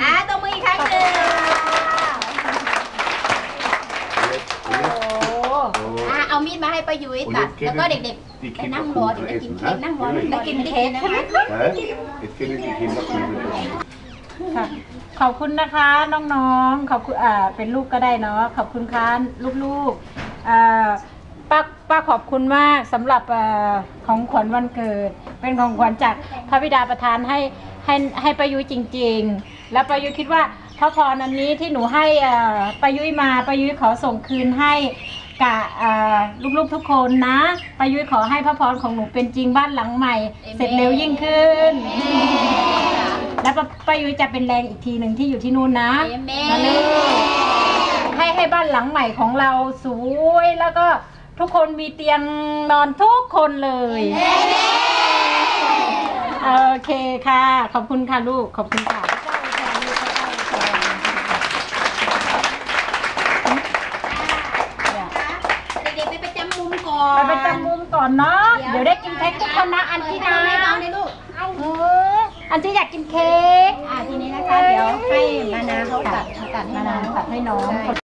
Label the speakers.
Speaker 1: อะตบมืออีกครั้งหนึ่ง
Speaker 2: โอ้
Speaker 1: อะเอามีดมาให้ป้ายุ้ยตัด แล้วก็เด็กๆ ไปนั่งรอเดี๋ยวได้กินเค้กนั่งรอได้กินเค้กนะคะ
Speaker 3: ค่ะขอบคุณนะคะน้องๆ ขอบคุณอ่าเป็นลูกก็ได้เนาะขอบคุณค่ะลูกๆอ่าป้าป้าขอบคุณมากสำหรับอ่าของขวัญวันเกิด เป็นของขวัญจากพระบิดาประทานให้ ให้ให้ประยุ้ยจริง ๆ แล้วประยุ้ยคิดว่าพระพรอันนี้ที่หนูให้อ่าประยุ้ยมาประยุ้ยขอส่งคืนให้กับอ่าลูกๆทุกคนนะประยุ้ยขอให้พระพรของหนูเป็นจริงบ้านหลังใหม่ เสร็จเร็วยิ่งขึ้น แล้วป้าป้ายุ้ยจะเป็นแรงอีกทีหนึ่งที่อยู่ที่นู่นนะ
Speaker 1: เอเม
Speaker 3: มาเลยให้ให้บ้านหลังใหม่ของเราสวยแล้วก็ทุกคนมีเตียงนอนทุกคนเลย โอเคค่ะ ขอบคุณค่ะลูก ขอบคุณค่ะ
Speaker 1: เด็กๆไปประจำมุมก่อน
Speaker 3: ไปไปจำมุมก่อนเนาะ เดี๋ยวได้กินเค้กทุกคนนะอันที่นะ
Speaker 1: ให้น้องเลยลูก
Speaker 3: เอออันที่อยากกินเค้ก
Speaker 1: อะทีนี้นะคะ เดี๋ยวให้มานาเขาตัดตัดให้
Speaker 3: มา
Speaker 1: น้
Speaker 3: นา
Speaker 1: อง
Speaker 3: ตัดให้น้อง